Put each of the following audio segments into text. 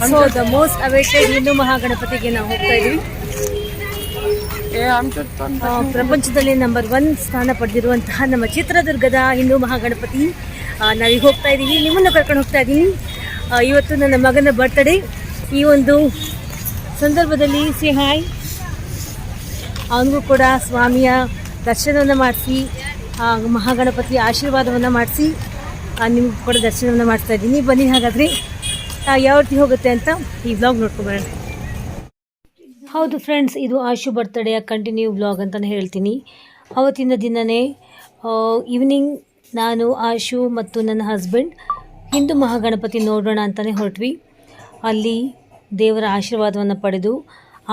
ಅಷ್ಟೊಂದು the most awaited Hindu ಮಹಾಗಣಪತಿಗೆ ನಾವು ಹೋಗ್ತಾ ಇದ್ದೀವಿ ಪ್ರಪಂಚದಲ್ಲಿ ನಂಬರ್ ಒನ್ ಸ್ಥಾನ ಪಡೆದಿರುವಂತಹ ನಮ್ಮ ಚಿತ್ರದುರ್ಗದ ಹಿಂದೂ ಮಹಾಗಣಪತಿ ನಾವೀಗ ಹೋಗ್ತಾ ಇದ್ದೀವಿ ನಿಮ್ಮನ್ನು ಕರ್ಕೊಂಡು ಹೋಗ್ತಾ ಇದ್ದೀನಿ ಇವತ್ತು ನನ್ನ ಮಗನ ಬರ್ತ್ಡೇ ಈ ಒಂದು ಸಂದರ್ಭದಲ್ಲಿ ಸಿಹಾಯ್ ಅವನಿಗೂ ಕೂಡ ಸ್ವಾಮಿಯ ದರ್ಶನವನ್ನು ಮಾಡಿಸಿ. ಮಹಾಗಣಪತಿ ಆಶೀರ್ವಾದವನ್ನು ಮಾಡಿಸಿ ನಿಮ್ಗೆ ಕೂಡ ದರ್ಶನವನ್ನು ಮಾಡ್ತಾ ಇದ್ದೀನಿ. ಬನ್ನಿ ಹಾಗಾದರೆ. ಯಾವ ರೀತಿ ಹೋಗುತ್ತೆ ಅಂತ ಈ ವ್ಲಾಗ್ ನೋಡ್ಕೊಬರೋಣ. ಹೌದು ಫ್ರೆಂಡ್ಸ್ ಇದು ಆಶು ಬರ್ತಡೆಯ ಕಂಟಿನ್ಯೂ ವ್ಲಾಗ್ ಅಂತಲೇ ಹೇಳ್ತೀನಿ. ಅವತ್ತಿನ ದಿನವೇ ಈವ್ನಿಂಗ್ ನಾನು, ಆಶು ಮತ್ತು ನನ್ನ ಹಸ್ಬೆಂಡ್ ಹಿಂದೂ ಮಹಾಗಣಪತಿ ನೋಡೋಣ ಅಂತಲೇ ಹೊರಟ್ವಿ. ಅಲ್ಲಿ ದೇವರ ಆಶೀರ್ವಾದವನ್ನು ಪಡೆದು,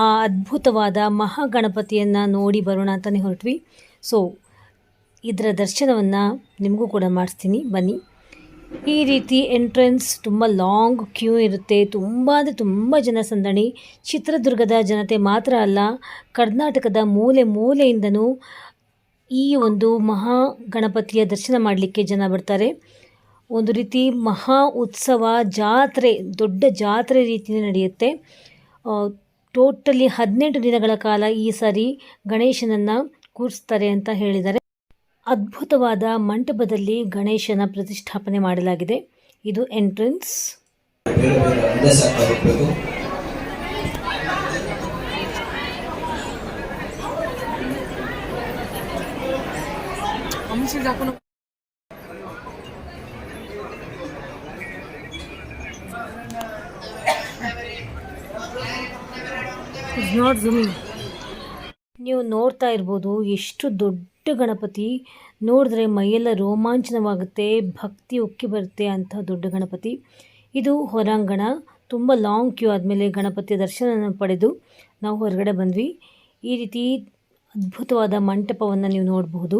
ಆ ಅದ್ಭುತವಾದ ಮಹಾಗಣಪತಿಯನ್ನು ನೋಡಿ ಬರೋಣ ಅಂತಲೇ ಹೊರಟ್ವಿ. ಸೊ ಇದರ ದರ್ಶನವನ್ನು ನಿಮಗೂ ಕೂಡ ಮಾಡಿಸ್ತೀನಿ. ಬನ್ನಿ. ಈ ರೀತಿ ಎಂಟ್ರೆನ್ಸ್ ತುಂಬ ಲಾಂಗ್ ಕ್ಯೂ ಇರುತ್ತೆ. ತುಂಬ ಅಂದರೆ ತುಂಬ ಜನ ಸಂದಣಿ ಚಿತ್ರದುರ್ಗದ ಜನತೆ ಮಾತ್ರ ಅಲ್ಲ, ಕರ್ನಾಟಕದ ಮೂಲೆ ಮೂಲೆಯಿಂದನೂ ಈ ಒಂದು ಮಹಾ ಗಣಪತಿಯ ದರ್ಶನ ಮಾಡಲಿಕ್ಕೆ ಜನ ಬರ್ತಾರೆ. ಒಂದು ರೀತಿ ಮಹಾ ಉತ್ಸವ ಜಾತ್ರೆ, ದೊಡ್ಡ ಜಾತ್ರೆ ರೀತಿಯೇ ನಡೆಯುತ್ತೆ. ಟೋಟಲಿ ಹದಿನೆಂಟು ದಿನಗಳ ಕಾಲ ಈ ಸಾರಿ ಗಣೇಶನನ್ನು ಕೂರಿಸ್ತಾರೆ ಅಂತ ಹೇಳಿದ್ದಾರೆ. ಅದ್ಭುತವಾದ ಮಂಟಪದಲ್ಲಿ ಗಣೇಶನ ಪ್ರತಿಷ್ಠಾಪನೆ ಮಾಡಲಾಗಿದೆ. ಇದು ಎಂಟ್ರೆನ್ಸ್. ನೀವು ನೋಡ್ತಾ ಇರ್ಬೋದು ಎಷ್ಟು ದೊಡ್ಡ ಗಣಪತಿ ನೋಡಿದ್ರೆ ಮೈಯೆಲ್ಲ ರೋಮಾಂಚನವಾಗುತ್ತೆ, ಭಕ್ತಿ ಉಕ್ಕಿ ಬರುತ್ತೆ ಅಂಥ ದೊಡ್ಡ ಗಣಪತಿ. ಇದು ಹೊರಾಂಗಣ. ತುಂಬ ಲಾಂಗ್ ಕ್ಯೂ ಆದಮೇಲೆ ಗಣಪತಿ ದರ್ಶನ ಪಡೆದು ನಾವು ಹೊರಗಡೆ ಬಂದ್ವಿ. ಈ ರೀತಿ ಅದ್ಭುತವಾದ ಮಂಟಪವನ್ನು ನೀವು ನೋಡಬಹುದು.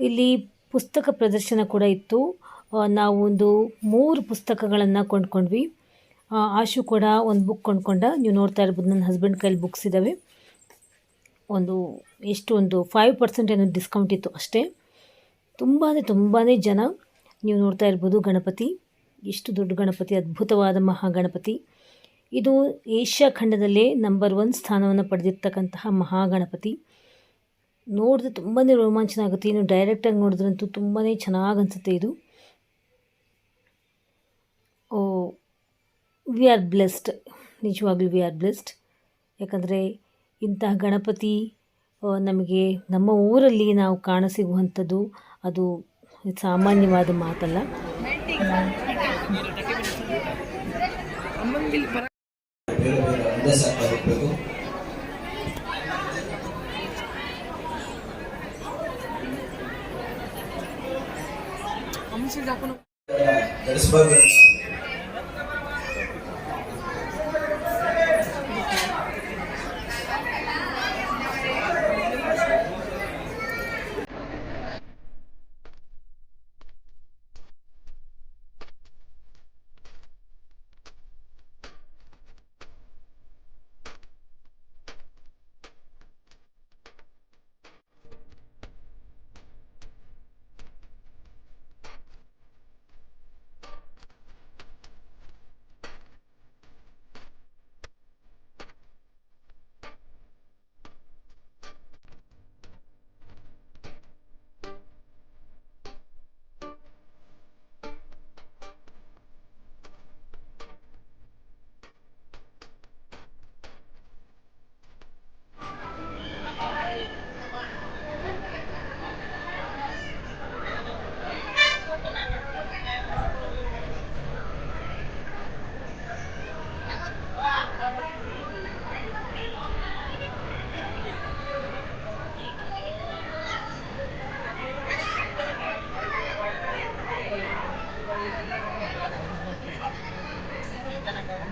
ಇಲ್ಲಿ ಪುಸ್ತಕ ಪ್ರದರ್ಶನ ಕೂಡ ಇತ್ತು. ನಾವು ಒಂದು ಮೂರು ಪುಸ್ತಕಗಳನ್ನು ಕೊಂಡ್ಕೊಂಡ್ವಿ. ಆಶು ಕೂಡ ಒಂದು ಬುಕ್ ಕೊಂಡ್ಕೊಂಡ. ನೀವು ನೋಡ್ತಾ ಇರ್ಬೋದು, ನನ್ನ ಹಸ್ಬೆಂಡ್ ಕೈಲಿ ಬುಕ್ಸ್ ಇದ್ದಾವೆ ಒಂದು ಎಷ್ಟು ಒಂದು ಫೈವ್ ಪರ್ಸೆಂಟ್ ಏನೋ ಡಿಸ್ಕೌಂಟ್ ಇತ್ತು ಅಷ್ಟೇ. ತುಂಬಾ ತುಂಬಾ ಜನ. ನೀವು ನೋಡ್ತಾ ಇರ್ಬೋದು ಗಣಪತಿ. ಎಷ್ಟು ದೊಡ್ಡ ಗಣಪತಿ, ಅದ್ಭುತವಾದ ಮಹಾಗಣಪತಿ. ಇದು ಏಷ್ಯಾ ಖಂಡದಲ್ಲೇ ನಂಬರ್ ಒನ್ ಸ್ಥಾನವನ್ನು ಪಡೆದಿರ್ತಕ್ಕಂತಹ ಮಹಾಗಣಪತಿ. ನೋಡಿದ್ರೆ ತುಂಬಾ ರೋಮಾಂಚನ ಆಗುತ್ತೆ. ಇನ್ನು ಡೈರೆಕ್ಟಾಗಿ ನೋಡಿದ್ರಂತೂ ತುಂಬಾ ಚೆನ್ನಾಗಿ ಅನಿಸುತ್ತೆ ಇದು. ಓ ವಿ ಆರ್ ಬ್ಲೆಸ್ಡ್ ನಿಜವಾಗ್ಲೂ ವಿ ಆರ್ ಬ್ಲೆಸ್ಡ್ ಯಾಕಂದರೆ ಇಂತಹ ಗಣಪತಿ ನಮಗೆ ನಮ್ಮ ಊರಲ್ಲಿ ನಾವು ಕಾಣಸಿಗುವಂಥದ್ದು ಅದು ಸಾಮಾನ್ಯವಾದ ಮಾತಲ್ಲ. ನಡೆಸಬಾರ್ದು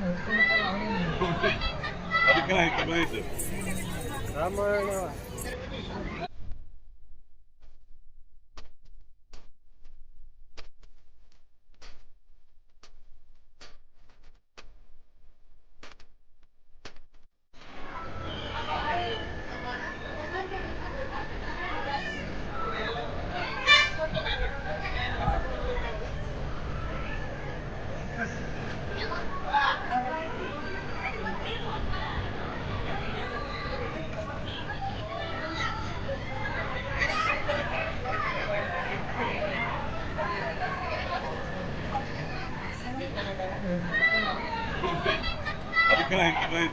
ರಾಮಾಯಣ Good, good.